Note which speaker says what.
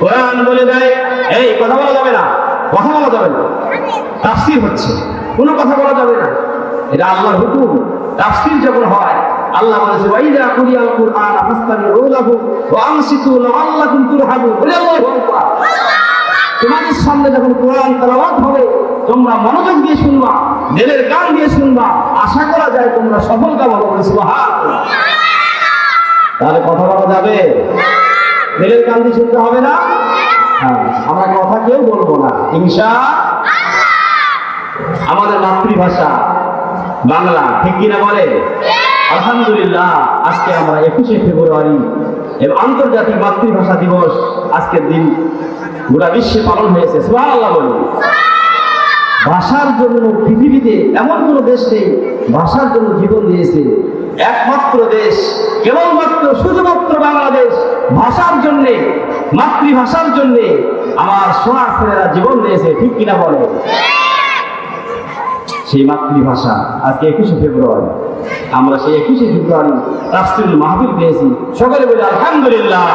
Speaker 1: কোরআন বলে দেয়, এই, কথা বলা যাবে না, কথা বলা যাবে না। তাফসির হচ্ছে, কোনো কথা বলা যাবে না। এটা আল্লাহর হুকুম। তাফসির যখন হয়, আল্লাহ বলেছে, ওয়াইদা কুরিয়াল কুরআন ফাস্তামিউ লাহু ওয়া আনসিতু লাআল্লাকুম তুরহামুন। বলে তোমাদের সামনে যখন কোরআন তেলাওয়াত হবে, তোমরা মনোযোগ দিয়ে শুনবা, দিলের গান দিয়ে শুনবা, আশা করা যায় তোমরা সফল কাম হবে সুবহানাল্লাহ। তাহলে কথা বলা যাবে? দিলের গান দিয়ে শুনতে হবে না? হ্যাঁ আমরা কথা কেউ বলব না। ইনশা আমাদের মাতৃভাষা বাংলা ঠিক কিনা বলে? আলহামদুলিল্লাহ আজকে আমরা একুশে ফেব্রুয়ারি এবং আন্তর্জাতিক মাতৃভাষা দিবস আজকের দিন গোটা বিশ্বে পালন হয়েছে। সুবহানাল্লাহ বলি ভাষার জন্য পৃথিবীতে এমন কোনো দেশ নেই ভাষার জন্য জীবন দিয়েছে। একমাত্র দেশ কেবলমাত্র বাংলাদেশ ভাষার জন্যে, মাতৃভাষার জন্যে আমার সোনার ছেলেরা জীবন দিয়েছে, ঠিক কিনা বলে? সেই মাতৃভাষা আজকে একুশে ফেব্রুয়ারি। আমরা সেই একুশে ফেব্রুয়ারি রাষ্ট্রীয় মাহবিল পেয়েছি। সকলে বলে, আলহামদুলিল্লাহ।